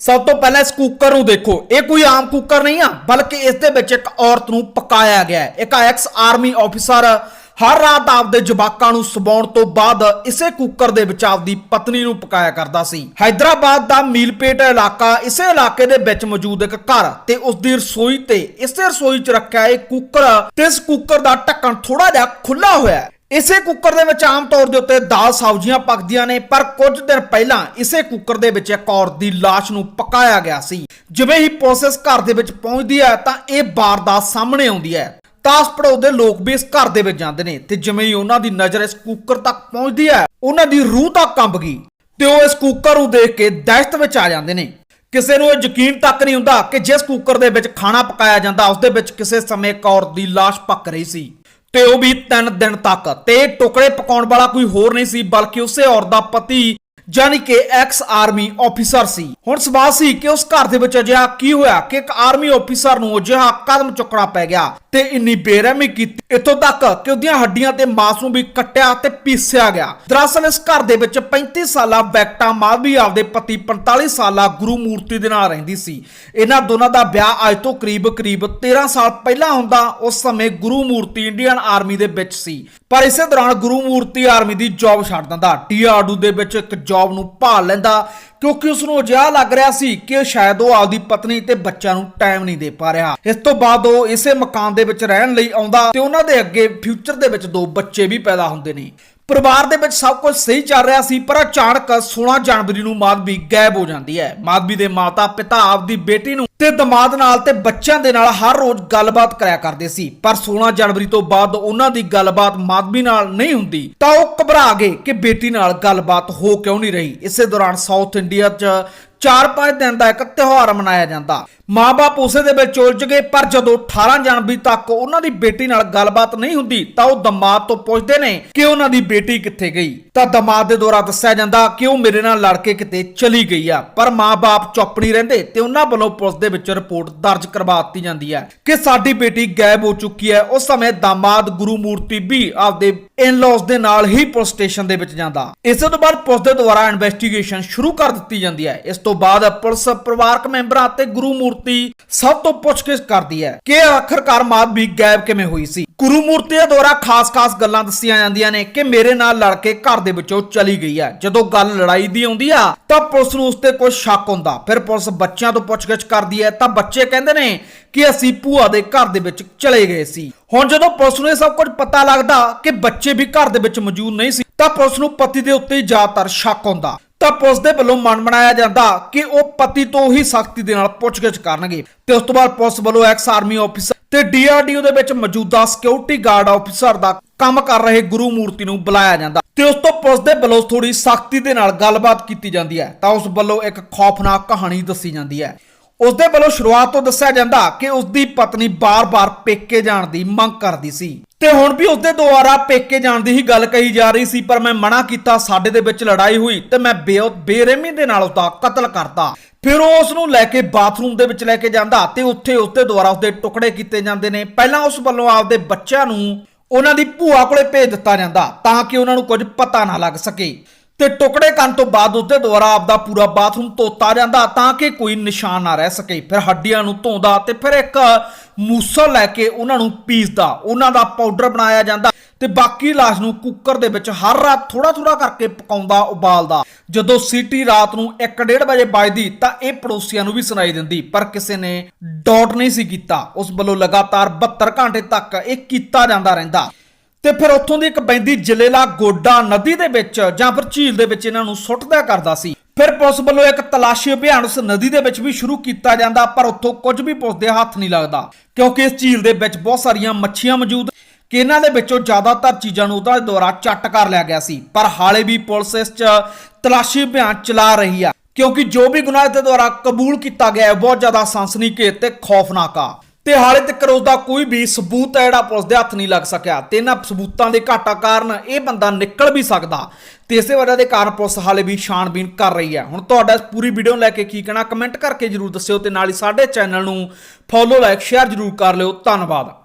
ਸਭ ਤੋਂ ਪਹਿਲਾਂ ਇਸ ਕੁੱਕਰ ਨੂੰ ਦੇਖੋ। ਇਹ ਕੋਈ ਆਮ ਕੁੱਕਰ ਨਹੀਂ ਆ, ਬਲਕਿ ਇਸ ਦੇ ਵਿੱਚ ਇੱਕ ਔਰਤ ਨੂੰ ਪਕਾਇਆ ਗਿਆ ਹੈ। ਇੱਕ ਐਕਸ ਆਰਮੀ ਆਫੀਸਰ ਹਰ ਰਾਤ ਆਪਦੇ ਜਵਾਕਾਂ ਨੂੰ ਸਬਾਉਣ ਤੋਂ ਬਾਅਦ ਇਸੇ ਕੁੱਕਰ ਦੇ ਵਿੱਚ ਆਪਦੀ ਪਤਨੀ ਨੂੰ ਪਕਾਇਆ ਕਰਦਾ ਸੀ। ਹైదరాబాద్ ਦਾ ਮੀਲਪੇਟ ਇਲਾਕਾ ਇਸੇ ਇਲਾਕੇ ਦੇ ਵਿੱਚ ਮੌਜੂਦ ਇੱਕ ਘਰ ਤੇ ਉਸ ਦੀ ਰਸੋਈ ਤੇ ਇਸੇ ਰਸੋਈ 'ਚ ਰੱਖਿਆ ਇਹ ਕੁੱਕਰ ਤੇ ਇਸ ਕੁੱਕਰ ਦਾ ਢੱਕਣ ਥੋੜਾ ਜਿਹਾ ਖੁੱਲਾ ਹੋਇਆ ਇਸੇ ਕੁੱਕਰ ਦੇ ਵਿੱਚ ਆਮ ਤੌਰ ਦੇ ਉੱਤੇ ਦਾਲ ਸਬਜ਼ੀਆਂ ਪੱਕਦੀਆਂ ਨੇ, ਪਰ ਕੁਝ ਦਿਨ ਪਹਿਲਾਂ ਇਸੇ ਕੁੱਕਰ ਦੇ ਵਿੱਚ ਇੱਕ ਔਰਤ ਦੀ ਲਾਸ਼ ਨੂੰ ਪਕਾਇਆ ਗਿਆ ਸੀ। ਜਿਵੇਂ ਹੀ ਪ੍ਰੋਸੈਸ ਘਰ ਦੇ ਵਿੱਚ ਪਹੁੰਚਦੀ ਹੈ, ਤਾਂ ਇਹ ਵਾਰਦਾਤ ਸਾਹਮਣੇ ਆਉਂਦੀ ਹੈ। ਤਾਸ ਪੜਾਉ ਦੇ ਲੋਕ ਵੀ ਇਸ ਘਰ ਦੇ ਵਿੱਚ ਜਾਂਦੇ ਨੇ ਤੇ ਜਿਵੇਂ ਹੀ ਉਹਨਾਂ ਦੀ ਨਜ਼ਰ ਇਸ ਕੁੱਕਰ ਤੱਕ ਪਹੁੰਚਦੀ ਹੈ, ਉਹਨਾਂ ਦੀ ਰੂਹ ਤਾਂ ਕੰਬ ਗਈ ਤੇ ਉਹ ਇਸ ਕੁੱਕਰ ਨੂੰ ਦੇਖ ਕੇ ਦਹਿਸ਼ਤ ਵਿੱਚ ਆ ਜਾਂਦੇ ਨੇ। ਕਿਸੇ ਨੂੰ ਇਹ ਯਕੀਨ ਤੱਕ ਨਹੀਂ ਹੁੰਦਾ ਕਿ ਜਿਸ ਕੁੱਕਰ ਦੇ ਵਿੱਚ ਖਾਣਾ ਪਕਾਇਆ ਜਾਂਦਾ, ਉਸ ਦੇ ਵਿੱਚ ਕਿਸੇ ਸਮੇਂ ਇੱਕ ਔਰਤ ਦੀ ਲਾਸ਼ ਪੱਕ ਰਹੀ ਸੀ। ਤੇ ਉਹ ਵੀ 3 ਦਿਨ ਤੱਕ। ਤੇ ਟੁਕੜੇ ਪਕਾਉਣ ਵਾਲਾ ਕੋਈ ਹੋਰ ਨਹੀਂ ਸੀ, ਬਲਕਿ ਉਸੇ ਔਰਤ ਦਾ ਪਤੀ ਯਾਨੀ ਕਿ ਐਕਸ ਆਰਮੀ ਆਫੀਸਰ ਸੀ। ਹੁਣ ਸਵਾਲ ਸੀ ਕਿ ਉਸ ਘਰ ਦੇ ਵਿੱਚ ਅਜਿਹਾ ਕੀ ਹੋਇਆ ਕਿ ਇੱਕ ਆਰਮੀ ਆਫੀਸਰ ਨੂੰ ਅਜਿਹਾ ਕਦਮ ਚੁੱਕਣਾ ਪੈ ਗਿਆ ਤੇ ਇੰਨੀ ਬੇਰਹਿਮੀ ਕੀਤੀ। ਇੱਥੋਂ ਤੱਕ ਕਿ ਉਹਦੀਆਂ ਹੱਡੀਆਂ ਤੇ ਮਾਂਸ ਨੂੰ ਵੀ ਕੱਟਿਆ ਤੇ ਪੀਸਿਆ ਗਿਆ। ਦਰਅਸਲ ਇਸ ਘਰ ਦੇ ਵਿੱਚ 35 ਸਾਲਾ ਬੈਕਟਾ ਮਾਧਵੀ ਆਪਦੇ ਪਤੀ 45 ਸਾਲਾ ਗੁਰੂ ਮੂਰਤੀ ਦੇ ਨਾਲ ਰਹਿੰਦੀ ਸੀ। ਇਹਨਾਂ ਦੋਨਾਂ ਦਾ ਵਿਆਹ ਅੱਜ ਤੋਂ ਕਰੀਬ ਕਰੀਬ 13 ਸਾਲ ਪਹਿਲਾਂ ਹੁੰਦਾ ਉਸ ਸਮੇਂ ਗੁਰੂ ਮੂਰਤੀ ਇੰਡੀਅਨ ਆਰਮੀ ਦੇ ਵਿੱਚ ਸੀ। ਪਰ ਇਸੇ ਦੌਰਾਨ ਗੁਰੂ ਮੂਰਤੀ ਆਰਮੀ ਦੀ ਜੌਬ ਛੱਡ ਦਿੰਦਾ। ਟੀਆਰਡੂ ਦੇ ਵਿੱਚ ਇੱਕ ਜੌਬ ਨੂੰ ਭਾਲ ਲੈਂਦਾ, ਕਿਉਂਕਿ ਉਸ ਨੂੰ ਅਜਿਹਾ ਲੱਗ ਰਿਹਾ ਸੀ ਕਿ ਸ਼ਾਇਦ ਉਹ ਆਪਦੀ ਪਤਨੀ ਤੇ ਬੱਚਿਆਂ ਨੂੰ ਟਾਈਮ ਨਹੀਂ ਦੇ ਪਾ ਰਿਹਾ। ਇਸ ਤੋਂ ਬਾਅਦ ਉਹ ਇਸੇ ਮਕਾਨ ਦੇ ਵਿੱਚ ਰਹਿਣ ਲਈ ਆਉਂਦਾ ਤੇ ਉਹਨਾਂ ਦੇ ਅੱਗੇ ਫਿਊਚਰ ਦੇ ਵਿੱਚ ਦੋ ਬੱਚੇ ਵੀ ਪੈਦਾ ਹੁੰਦੇ ਨੇ। ਪਰਿਵਾਰ ਦੇ ਵਿੱਚ ਸਭ ਕੁਝ ਸਹੀ ਚੱਲ ਰਿਹਾ ਸੀ, ਪਰ ਅਚਾਨਕ 16 ਜਨਵਰੀ ਨੂੰ ਮਾਧਵੀ ਗਾਇਬ ਹੋ ਜਾਂਦੀ ਹੈ। ਮਾਧਵੀ ਦੇ ਮਾਤਾ ਪਿਤਾ ਆਪਦੀ ਬੇਟੀ ਨੂੰ ਤੇ ਦਮਾਦ ਨਾਲ ਤੇ ਬੱਚਿਆਂ ਦੇ ਨਾਲ ਹਰ ਰੋਜ਼ ਗੱਲਬਾਤ ਕਰਿਆ ਕਰਦੇ ਸੀ। ਪਰ 16 ਜਨਵਰੀ ਤੋਂ ਬਾਅਦ ਉਹਨਾਂ ਦੀ ਗੱਲਬਾਤ ਮਾਧਵੀ ਨਾਲ ਨਹੀਂ ਹੁੰਦੀ। ਤਾਂ ਉਹ ਘਬਰਾ ਗਏ ਕਿ ਬੇਟੀ ਨਾਲ ਗੱਲਬਾਤ ਹੋ ਕਿਉਂ ਨਹੀਂ ਰਹੀ। ਇਸੇ ਦੌਰਾਨ ਸਾਊਥ ਇੰਡੀਆ 'ਚ 4-5 ਦਿਨ ਦਾ ਇੱਕ ਤਿਉਹਾਰ ਮਨਾਇਆ ਜਾਂਦਾ। ਮਾਪੇ ਉਸੇ ਦੇ ਵਿੱਚ ਉਲਝ ਗਏ, ਪਰ ਜਦੋਂ 18 ਜਨਵਰੀ ਤੱਕ ਉਹਨਾਂ ਦੀ ਬੇਟੀ ਨਾਲ ਗੱਲਬਾਤ ਨਹੀਂ ਹੁੰਦੀ, ਤਾਂ ਉਹ ਦਮਾਦ ਤੋਂ ਪੁੱਛਦੇ ਨੇ ਕਿ ਉਹਨਾਂ ਦੀ ਬੇਟੀ ਕਿੱਥੇ ਗਈ। ਤਾਂ ਦਮਾਦ ਦੇ ਦੁਆਰਾ ਦੱਸਿਆ ਜਾਂਦਾ ਕਿ ਉਹ ਮੇਰੇ ਨਾਲ ਲੜ ਕੇ ਕਿਤੇ ਚਲੀ ਗਈ ਆ। ਪਰ ਮਾਪੇ ਚੁੱਪ ਨਹੀਂ ਰਹਿੰਦੇ ਤੇ ਉਹਨਾਂ ਵੱਲੋਂ ਪੁਲਿਸ ਦੇ ਵਿੱਚ ਰਿਪੋਰਟ ਦਰਜ ਕਰਵਾ ਦਿੱਤੀ ਜਾਂਦੀ ਹੈ ਕਿ ਸਾਡੀ ਬੇਟੀ ਗਾਇਬ ਹੋ ਚੁੱਕੀ ਹੈ। ਉਸ ਸਮੇਂ ਦਮਾਦ ਗੁਰੂ ਮੂਰਤੀ ਵੀ ਆਪਦੇ ਇਨ-ਲॉज ਦੇ ਨਾਲ ਹੀ ਪੁਲਿਸ ਸਟੇਸ਼ਨ ਦੇ ਵਿੱਚ ਜਾਂਦਾ। ਇਸੇ ਤੋਂ ਬਾਅਦ ਪੁਲਿਸ ਦੇ ਦੁਆਰਾ ਇਨਵੈਸਟੀਗੇਸ਼ਨ ਸ਼ੁਰੂ ਕਰ ਦਿੱਤੀ ਜਾਂਦੀ ਹੈ। ਇਸ ਤੋਂ ਬਾਅਦ ਪੁਲਿਸ ਪਰਿਵਾਰਕ ਮੈਂਬਰਾਂ ਅਤੇ ਗੁਰੂ ਮੂਰਤੀ ਸਭ ਤੋਂ ਪੁੱਛਗਿੱਛ ਕਰਦੀ ਹੈ ਕਿ ਆਖਰਕਾਰ ਮਾਧਵੀ ਗਾਇਬ ਕਿਵੇਂ ਹੋਈ ਸੀ। ਗੁਰੂ ਮੂਰਤੀਆਂ ਦੁਆਰਾ ਖਾਸ-ਖਾਸ ਗੱਲਾਂ ਦੱਸੀਆਂ ਜਾਂਦੀਆਂ ਨੇ ਕਿ ਮੇਰੇ ਨਾਲ ਲੜ ਕੇ ਘਰ ਦੇ ਵਿੱਚੋਂ ਚਲੀ ਗਈ ਹੈ। ਜਦੋਂ ਗੱਲ ਲੜਾਈ ਦੀ ਆਉਂਦੀ ਆ, ਤਾਂ ਪੁਲਿਸ ਨੂੰ ਉਸ ਤੇ ਕੋਈ ਸ਼ੱਕ ਹੁੰਦਾ। ਫਿਰ ਪੁਲਿਸ ਬੱਚਿਆਂ ਤੋਂ ਪੁੱਛਗਿੱਛ ਕਰਦੀ ਹੈ। ਤਾਂ ਬੱਚੇ ਕਹਿੰਦੇ ਨੇ ਕਿ ਅਸੀਂ ਭੂਆ ਦੇ ਘਰ ਦੇ ਵਿੱਚ ਚਲੇ ਗਏ ਸੀ। ਹੁਣ ਜਦੋਂ ਪੁਲਿਸ ਨੂੰ ਇਹ ਸਭ ਕੁਝ ਪਤਾ ਲੱਗਦਾ ਕਿ ਬੱਚੇ ਵੀ ਘਰ ਦੇ ਵਿੱਚ ਮੌਜੂਦ ਨਹੀਂ ਸੀ, ਤਾਂ ਪੁਲਿਸ ਨੂੰ ਪਤੀ ਦੇ ਉੱਤੇ ਜ਼ਿਆਦਾਤਰ ਸ਼ੱਕ ਹੁੰਦਾ। ਤਾਂ ਪੁਲਿਸ ਦੇ ਵੱਲੋਂ ਮਨ ਬਣਾਇਆ ਜਾਂਦਾ ਕਿ ਉਹ ਪਤੀ ਤੋਂ ਹੀ ਸਖਤੀ ਦੇ ਨਾਲ ਪੁੱਛਗਿੱਛ ਕਰਨਗੇ। ਤੇ ਉਸ ਤੋਂ ਬਾਅਦ ਪੁਲਿਸ ਵੱਲੋਂ ਐਕਸ ਆਰਮੀ ਆਫੀਸਰ ਤੇ ਡੀਆਰਡੀਓ ਦੇ ਵਿੱਚ ਮੌਜੂਦਾ ਸਿਕਿਉਰਿਟੀ ਗਾਰਡ ਆਫੀਸਰ ਦਾ ਕੰਮ ਕਰ ਰਹੇ ਗੁਰੂ ਮੂਰਤੀ ਨੂੰ ਬੁਲਾਇਆ ਜਾਂਦਾ ਤੇ ਉਸ ਤੋਂ ਪੁਲਿਸ ਦੇ ਵੱਲੋਂ ਥੋੜੀ ਸਖਤੀ ਦੇ ਨਾਲ ਗੱਲਬਾਤ ਕੀਤੀ ਜਾਂਦੀ ਹੈ ਤਾਂ ਉਸ ਵੱਲੋਂ ਇੱਕ ਖੌਫਨਾਕ ਕਹਾਣੀ ਦੱਸੀ ਜਾਂਦੀ ਹੈ। ਉਸ ਦੇ ਵੱਲੋਂ ਸ਼ੁਰੂਆਤ ਤੋਂ ਦੱਸਿਆ ਜਾਂਦਾ ਕਿ ਉਸ ਦੀ ਪਤਨੀ ਬਾਰ-ਬਾਰ ਪੇਕੇ ਜਾਣ ਦੀ ਮੰਗ ਕਰਦੀ ਸੀ। ਤੇ ਹੁਣ ਵੀ ਉਸਦੇ ਦੁਆਰਾ ਪੇਕੇ ਜਾਣ ਦੀ ਹੀ ਗੱਲ ਕਹੀ ਜਾ ਰਹੀ ਸੀ, ਪਰ ਮੈਂ ਮਨਾ ਕੀਤਾ, ਸਾਡੇ ਦੇ ਵਿੱਚ ਲੜਾਈ ਹੋਈ ਤੇ ਮੈਂ ਬੇ ਬੇਰਹਿਮੀ ਦੇ ਨਾਲ ਉਸਦਾ ਕਤਲ ਕਰਤਾ। ਫਿਰ ਉਹ ਉਸ ਨੂੰ ਲੈ ਕੇ ਬਾਥਰੂਮ ਦੇ ਵਿੱਚ ਲੈ ਕੇ ਜਾਂਦਾ ਤੇ ਉੱਥੇ ਉਸਦੇ ਦੁਆਰਾ ਉਸਦੇ ਟੁਕੜੇ ਕੀਤੇ ਜਾਂਦੇ ਨੇ। ਪਹਿਲਾਂ ਉਸ ਵੱਲੋਂ ਆਪਦੇ ਬੱਚਿਆਂ ਨੂੰ ਉਹਨਾਂ ਦੀ ਭੂਆ ਕੋਲੇ ਭੇਜ ਦਿੱਤਾ ਜਾਂਦਾ ਤਾਂ ਕਿ ਉਹਨਾਂ ਨੂੰ ਕੁਝ ਪਤਾ ਨਾ ਲੱਗ ਸਕੇ। ਤੇ ਟੁਕੜੇ ਕਰਨ ਤੋਂ ਬਾਅਦ ਉਹਦੇ ਦੁਆਰਾ ਆਪਦਾ ਪੂਰਾ ਬਾਥਰੂਮ ਧੋਤਾ ਜਾਂਦਾ ਤਾਂ ਕਿ ਕੋਈ ਨਿਸ਼ਾਨ ਨਾ ਰਹਿ ਸਕੇ। ਫਿਰ ਹੱਡੀਆਂ ਨੂੰ ਧੋਂਦਾ ਤੇ ਫਿਰ ਇੱਕ ਮੂਸਾ ਲੈ ਕੇ ਉਹਨਾਂ ਨੂੰ ਪੀਸਦਾ। ਉਹਨਾਂ ਦਾ ਪਾਊਡਰ ਬਣਾਇਆ ਜਾਂਦਾ ਤੇ ਬਾਕੀ ਲਾਸ਼ ਨੂੰ ਕੁੱਕਰ ਦੇ ਵਿੱਚ ਹਰ ਰਾਤ ਥੋੜਾ ਥੋੜਾ ਕਰਕੇ ਪਕਾਉਂਦਾ, ਉਬਾਲਦਾ। ਜਦੋਂ ਸੀਟੀ ਰਾਤ ਨੂੰ 1:30 ਵਜੇ ਵੱਜਦੀ ਤਾਂ ਇਹ ਪੜੋਸੀਆਂ ਨੂੰ ਵੀ ਸੁਣਾਈ ਦਿੰਦੀ, ਪਰ ਕਿਸੇ ਨੇ ਡਾਟ ਨਹੀਂ ਸੀ ਕੀਤਾ। ਉਸ ਵੱਲੋਂ ਲਗਾਤਾਰ 72 ਘੰਟੇ ਤੱਕ ਇਹ ਕੀਤਾ ਜਾਂਦਾ ਰਹਿੰਦਾ। ਤੇ ਫਿਰ ਉੱਥੋਂ ਦੀ ਇੱਕ ਬੈਂਦੀ ਜਲੇਲਾ ਗੋਡਾ ਨਦੀ ਦੇ ਵਿੱਚ ਜਾਂ ਫਿਰ ਝੀਲ ਦੇ ਵਿੱਚ ਇਹਨਾਂ ਨੂੰ ਸੁੱਟਦਾ ਕਰਦਾ ਸੀ। ਫਿਰ ਪੁਲਿਸ ਵੱਲੋਂ ਇੱਕ ਤਲਾਸ਼ੀ ਅਭਿਆਨ ਉਸ ਨਦੀ ਦੇ ਵਿੱਚ ਵੀ ਸ਼ੁਰੂ ਕੀਤਾ ਜਾਂਦਾ, ਪਰ ਉੱਥੋਂ ਕੁਝ ਵੀ ਪੁਲਿਸ ਦੇ ਹੱਥ ਨਹੀਂ ਲੱਗਦਾ। ਕਿਉਂਕਿ ਇਸ ਝੀਲ ਦੇ ਵਿੱਚ ਬਹੁਤ ਸਾਰੀਆਂ ਮੱਛੀਆਂ ਮੌਜੂਦ ਕਿ ਇਹਨਾਂ ਦੇ ਵਿੱਚੋਂ ਜ਼ਿਆਦਾਤਰ ਚੀਜ਼ਾਂ ਨੂੰ ਉਹਦਾ ਦੁਆਰਾ ਚੱਟ ਕਰ ਲਿਆ ਗਿਆ ਸੀ। ਪਰ ਹਾਲੇ ਵੀ ਪੁਲਿਸ ਇਸ 'ਚ ਤਲਾਸ਼ੀ ਅਭਿਆਨ ਚਲਾ ਰਹੀ ਆ। ਕਿਉਂਕਿ ਜੋ ਵੀ ਗੁਨਾਹ ਦੇ ਦੁਆਰਾ ਕਬੂਲ ਕੀਤਾ ਗਿਆ ਹੈ ਬਹੁਤ ਜ਼ਿਆਦਾ ਸਨਸਨੀਖੇਜ਼ ਤੇ ਖੌਫਨਾਕ ਆ। ਤੇ ਹਾਲੇ ਤੱਕ ਉਸ ਦਾ ਕੋਈ ਵੀ ਸਬੂਤ ਹੈ ਜਿਹੜਾ ਪੁਲਿਸ ਦੇ ਹੱਥ ਨਹੀਂ ਲੱਗ ਸਕਿਆ। ਤੇ ਇਹਨਾਂ ਸਬੂਤਾਂ ਦੇ ਘਾਟਾ ਕਾਰਨ ਇਹ ਬੰਦਾ ਨਿਕਲ ਵੀ ਸਕਦਾ। ਤੇ ਇਸੇ ਵਜ੍ਹਾ ਦੇ ਕਾਰਨ ਪੁਲਿਸ ਹਾਲੇ ਵੀ ਛਾਣਬੀਨ ਕਰ ਰਹੀ ਹੈ। ਹੁਣ ਤੁਹਾਡਾ ਪੂਰੀ ਵੀਡੀਓ ਨੂੰ ਲੈ ਕੇ ਕੀ ਕਹਿਣਾ, ਕਮੈਂਟ ਕਰਕੇ ਜਰੂਰ ਦੱਸਿਓ ਤੇ ਨਾਲ ਹੀ ਸਾਡੇ ਚੈਨਲ ਨੂੰ ਫੋਲੋ ਲਾਈਕ ਸ਼ੇਅਰ ਜਰੂਰ ਕਰ ਲਿਓ। ਧੰਨਵਾਦ।